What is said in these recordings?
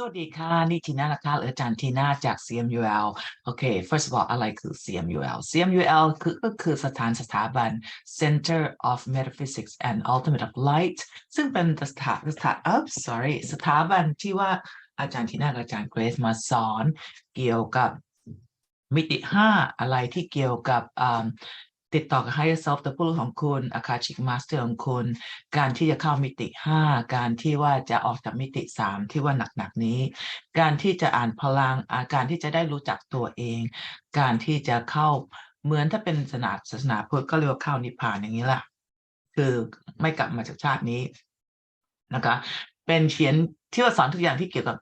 สวัสดีค่ะนี่ทีน่านะคะหรืออาจารย์ทีน่าจาก CMUL โอเค first of all อะไรคือ CMUL CMUL คือก็คือสถานสถาบัน Center of Metaphysics and Ultimate of Light ซึ่งเป็นสถาสถาเออ sorry สถาบันที่ว่าอาจารย์ทีน่ากับอาจารย์เกรซมาสอนเกี่ยวกับมิติห้าอะไรที่เกี่ยวกับอ่า ติดต่อกับ higher self ตัวผู้รู้ของคุณ akashic master ของคุณ การที่จะเข้ามิติ 5 การที่ว่าจะออกจากมิติ 3 ที่ว่าหนักๆนี้ การที่จะอ่านพลังอาการที่จะได้รู้จักตัวเอง การที่จะเข้าเหมือนถ้าเป็นศาสนาศาสนาพุทธก็เรียกว่าเข้านิพพานอย่างนี้แหละคือไม่กลับมาจากชาตินี้นะคะ เป็นเขียนที่ว่าสอนทุกอย่างที่เกี่ยวกับ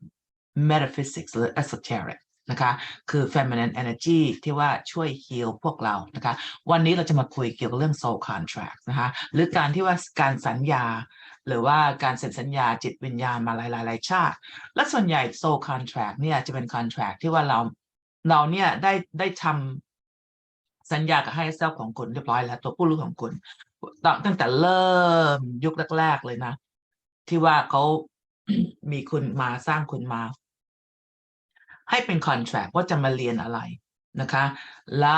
metaphysics หรือ esoteric นะคะคือ feminine energy ที่ว่าช่วย heal พวกเรานะคะวันนี้เราจะมาคุยเกี่ยวกับเรื่อง soul contract นะคะหรือการที่ว่าการสัญญา หรือว่าการเซ็นสัญญาจิตวิญญาณมาหลายหลายชาติ และส่วนใหญ่ soul contract เนี่ยจะเป็น contract ที่ว่าเราเราเนี่ยได้ได้ทำสัญญากับให้เซลของคุณเรียบร้อยแล้วตัวผู้รู้ของคุณตั้งตั้งแต่เริ่มยุคแรก ๆ เลยนะ ที่ว่าเขามีคุณมาสร้างคุณมา ให้เป็น contract ว่าจะมาเรียนอะไรนะคะและ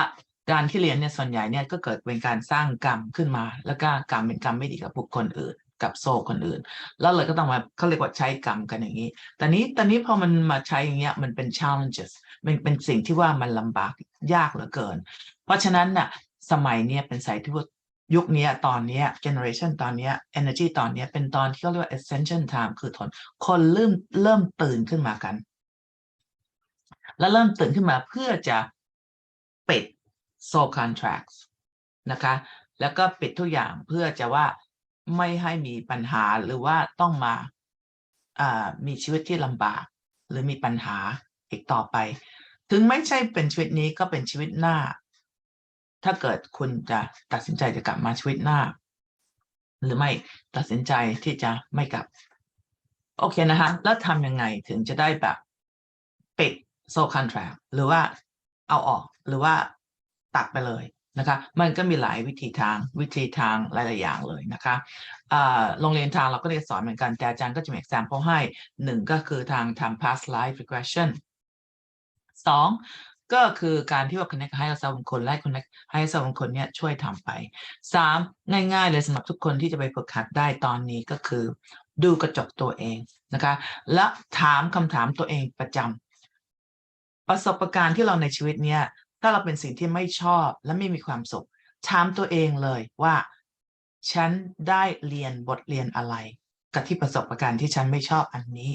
การที่เรียนเนี่ยส่วนใหญ่เนี่ยก็เกิดเป็นการสร้างกรรมขึ้นมา แล้วก็กรรมเป็นกรรมไม่ดีกับบุคคลอื่น กับโซ่คนอื่น แล้วเลยก็ต้องมาเขาเรียกว่าใช้กรรมกันอย่างนี้แต่นี้ตอนนี้พอมันมาใช้อย่างเงี้ยมันเป็น challenges มันเป็นสิ่งที่ว่ามันลำบากยากเหลือเกิน เพราะฉะนั้นน่ะสมัยเนี้ยเป็นสายที่ว่ายุคนี้ตอนนี้ generation ตอนนี้ energy ตอนนี้เป็นตอนที่เขาเรียกว่า ascension time คือทนคนเริ่มเริ่มตื่นขึ้นมากัน แล้วเริ่มตื่นขึ้นมาเพื่อจะปิด soul contracts นะคะ แล้วก็ปิดทุกอย่างเพื่อจะว่าไม่ให้มีปัญหาหรือว่าต้องมาามีชีวิตที่ลำบาก หรือมีปัญหาอีกต่อไป ถึงไม่ใช่เป็นชีวิตนี้ก็เป็นชีวิตหน้า ถ้าเกิดคุณจะตัดสินใจจะกลับมาชีวิตหน้า หรือไม่ตัดสินใจที่จะไม่กลับ โอเคนะคะแล้วทำยังไงถึงจะได้แบบ ปิด soul contract หรือว่าเอาออกหรือว่าตัดไปเลยนะคะมันก็มีหลายวิธีทางวิธีทางหลายๆอย่างเลยนะคะโรงเรียนทางเราก็เรียนสอนเหมือนกันแต่อาจารย์ก็จะมี example ให้หนึ่งก็คือทางทำ past life regression สองก็คือการที่ว่า connect ให้เราสาวบางคนและ connect ให้สาวบางคนเนี่ยช่วยทำไปสามง่าย ๆ เลยสำหรับทุกคนที่จะไปฝึกหัดได้ตอนนี้ก็คือ ดูกระจกตัวเองนะคะและถามคำถามตัวเองประจำ ประสบการณ์ที่เราในชีวิตเนี่ยถ้าเราเป็นสิ่งที่ไม่ชอบและไม่มีความสุขถามตัวเองเลยว่า ฉันได้เรียนบทเรียนอะไร กับที่ประสบการณ์ที่ฉันไม่ชอบอันนี้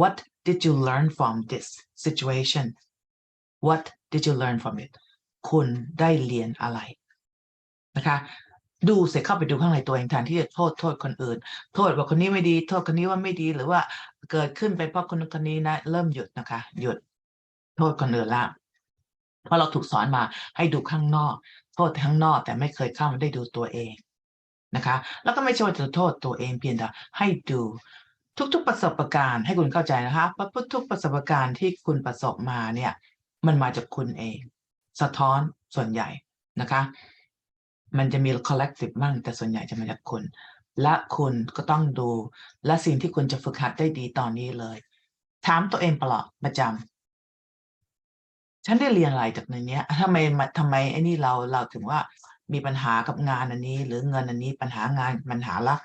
What did you learn from this situation What did you learn from it คุณได้เรียนอะไรนะคะดูเสร็จเข้าไปดูข้างในตัวเองแทนที่จะโทษโทษคนอื่น โทษว่าคนนี้ไม่ดี โทษคนนี้ว่าไม่ดีหรือว่าเกิดขึ้นไปเพราะคนคนนี้นะ เริ่มหยุดนะคะ หยุด โทษคนอื่นละเพราะเราถูกสอนมาให้ดูข้างนอก โทษข้างนอกแต่ไม่เคยเข้ามาได้ดูตัวเองนะคะ แล้วก็ไม่ใช่ว่าจะโทษตัวเองเพียงแต่ให้ดูทุกๆประสบการณ์ให้คุณเข้าใจนะคะว่าทุกประสบการณ์ที่คุณประสบมาเนี่ย มันมาจากคุณเอง สะท้อนส่วนใหญ่นะคะ มันจะมี collective มั่งแต่ส่วนใหญ่จะมาจากคุณ และคุณก็ต้องดู และสิ่งที่คุณจะฝึกหัดได้ดีตอนนี้เลย ถามตัวเองตลอดประจำ ฉันได้เรียนอะไรจากในเนี้ยทำไมทำไมไอ้นี่เราเราถึงว่ามีปัญหากับงานอันนี้ หรือเงินอันนี้ปัญหางานปัญหาละ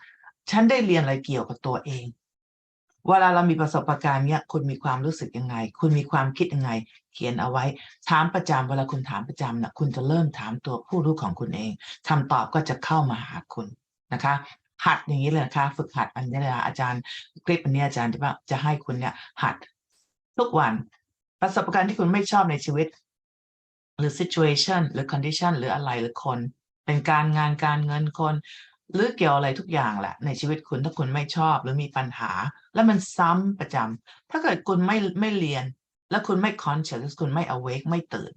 ฉันได้เรียนอะไรเกี่ยวกับตัวเองเวลาเรามีประสบการณ์เนี้ยคุณมีความรู้สึกยังไง คุณมีความคิดยังไง เขียนเอาไว้ ถามประจำเวลาคุณถามประจำนะคุณจะเริ่มถามตัวผู้รู้ของคุณเองคำตอบก็จะเข้ามาหาคุณนะคะ หัดอย่างนี้เลยนะคะ ฝึกหัดอันนี้เลยอาจารย์คลิปอันนี้อาจารย์จะว่าจะให้คุณเนี่ยหัดทุกวัน ประสบการณ์ที่คุณไม่ชอบในชีวิต หรือ situation หรือ condition หรืออะไรหรือคน เป็นการงานการเงินคน หรือเกี่ยวอะไรทุกอย่างแหละ ในชีวิตคุณถ้าคุณไม่ชอบหรือมีปัญหา แล้วมันซ้ำประจำถ้าเกิดคุณไม่ไม่เรียน แล้วคุณไม่ conscious คุณไม่ awake ไม่ตื่น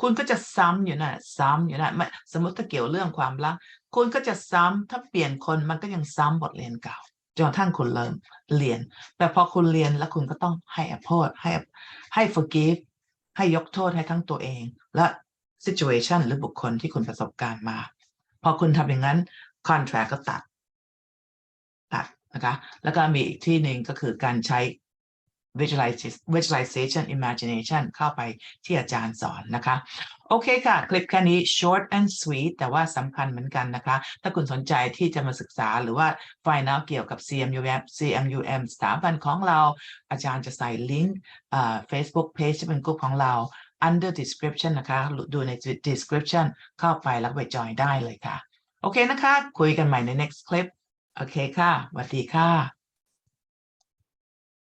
คุณก็จะซ้ำอยู่นั่ะซ้ำอยู่นั่นไม่สมมติถ้าเกี่ยวเรื่องความรักคุณก็จะซ้ำถ้าเปลี่ยนคนมันก็ยังซ้ำบทเรียนเก่า จนทั้งคุณเริ่มเรียน แต่พอคุณเรียนแล้วคุณก็ต้องให้อภัยให้ให้ forgive ให้ยกโทษให้ทั้งตัวเอง และ situation หรือบุคคลที่คุณประสบการณ์มา พอคุณทำอย่างนั้น contract ก็ตัดตัดนะคะแล้วก็มีอีกที่หนึ่งก็คือการใช้ visualization imagination เข้าไปที่อาจารย์สอนนะคะ โอเคค่ะ คลิปแค่นี้ short and sweet แต่ว่าสำคัญเหมือนกันนะคะ ถ้าคุณสนใจที่จะมาศึกษาหรือว่า find out เกี่ยวกับ CMUM CMUM สถาบันของเรา อาจารย์จะใส่ลิงก์ Facebook page ที่เป็นกลุ่มของเรา under description นะคะ ดูใน description เข้าไปแล้วไปจอยได้เลยค่ะ โอเคนะคะ คุยกันใหม่ใน next clip โอเคค่ะสวัสดีค่ะ